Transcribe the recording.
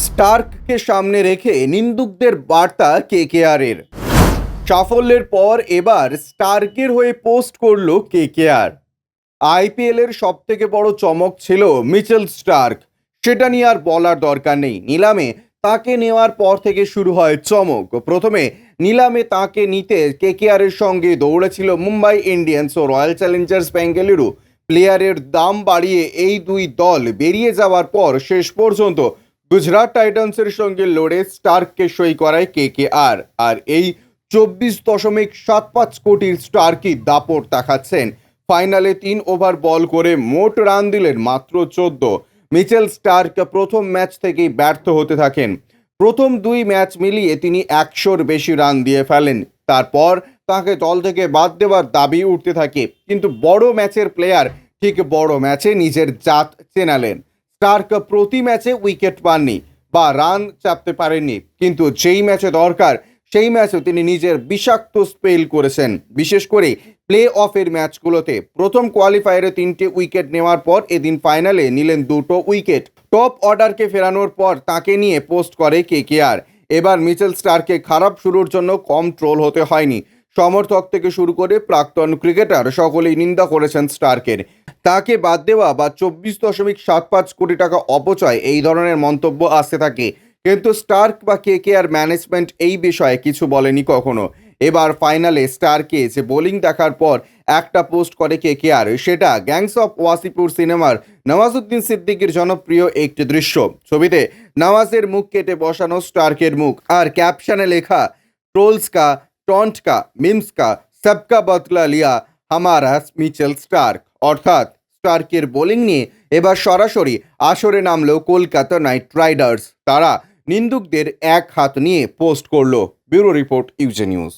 স্টার্ককে সামনে রেখে নিন্দুকদের বার্তা কে কেআরের সাফল্যের পর এবার স্টার্কের হয়ে পোস্ট করল কে কেআর আইপিএলের সব থেকে বড় চমক ছিল মিচেল স্টার্ক। সেটা নিয়ে আর বলার দরকার নেই। নিলামে তাকে নেওয়ার পর থেকে শুরু হয় চমক। প্রথমে নিলামে তাকে নিতে কেকেআরের সঙ্গে দৌড়েছিল মুম্বাই ইন্ডিয়ান্স ও রয়্যাল চ্যালেঞ্জার্স বেঙ্গালুরু প্লেয়ারের দাম বাড়িয়ে এই দুই দল বেরিয়ে যাওয়ার পর শেষ পর্যন্ত গুজরাট টাইটান্সের সঙ্গে লড়ে স্টার্ককে সই করায় কে কে আর আর এই চব্বিশ দশমিক সাত পাঁচ কোটির স্টার্কই দাপট দেখাচ্ছেন। ফাইনালে তিন ওভার বল করে মোট রান দিলেন মাত্র চোদ্দ। মিচেল স্টার্ক প্রথম ম্যাচ থেকেই ব্যর্থ হতে থাকেন। প্রথম দুই ম্যাচ মিলিয়ে তিনি একশোর বেশি রান দিয়ে ফেলেন। তারপর তাকে দল থেকে বাদ দেওয়ার দাবি উঠতে থাকে। কিন্তু বড় ম্যাচের প্লেয়ার ঠিক বড় ম্যাচে নিজের জাত চেনালেন। স্টার্ক প্রতি ম্যাচে উইকেট পাননি বা রান চাপতে পারেননি। কিন্তু যেই ম্যাচে দরকার, সেই ম্যাচে তিনি নিজের বিষাক্ত স্পেল করেছেন। বিশেষ করে প্লে অফের ম্যাচগুলোতে প্রথম কোয়ালিফায়ারে তিনটে উইকেট নেওয়ার পর এদিন ফাইনালে নিলেন দুটো উইকেট। টপ অর্ডারকে ফেরানোর পর তাকে নিয়ে পোস্ট করে কে কে আর। এবার মিচেল স্টারকে খারাপ শুরুর জন্য কম ট্রোল হতে হয়নি। সমর্থক থেকে শুরু করে প্রাক্তন ক্রিকেটার সকলেই নিন্দা করেছেন স্টার্কের তাকে বাদ দেওয়া বা চব্বিশ দশমিক সাত পাঁচ কোটি টাকা অপচয় এই ধরনের মন্তব্য আসতে থাকে। কিন্তু স্টার্ক বা কে কে আর ম্যানেজমেন্ট এই বিষয়ে কিছু বলেনি কখনো। এবার ফাইনালে স্টারকে যে বোলিং দেখার পর একটা পোস্ট করে কে কে আর, সেটা গ্যাংস অফ ওয়াসিপুর সিনেমার নওয়াজুদ্দিন সিদ্দিকীর জনপ্রিয় একটি দৃশ্য। ছবিতে নওয়াজের মুখ কেটে বসানো স্টার্কের মুখ। আর ক্যাপশনে লেখা ট্রোলস কা টন্ট কা মিমস কা সবকা বদলা লিয়া হামারা মিচেল স্টার্ক অর্থাৎ স্টার্কের বোলিং নিয়ে এবার সরাসরি আসরে নামলো কলকাতা নাইট রাইডার্স। তারা নিন্দুকদের এক হাত নিয়ে পোস্ট করল। Bureau report UJ news.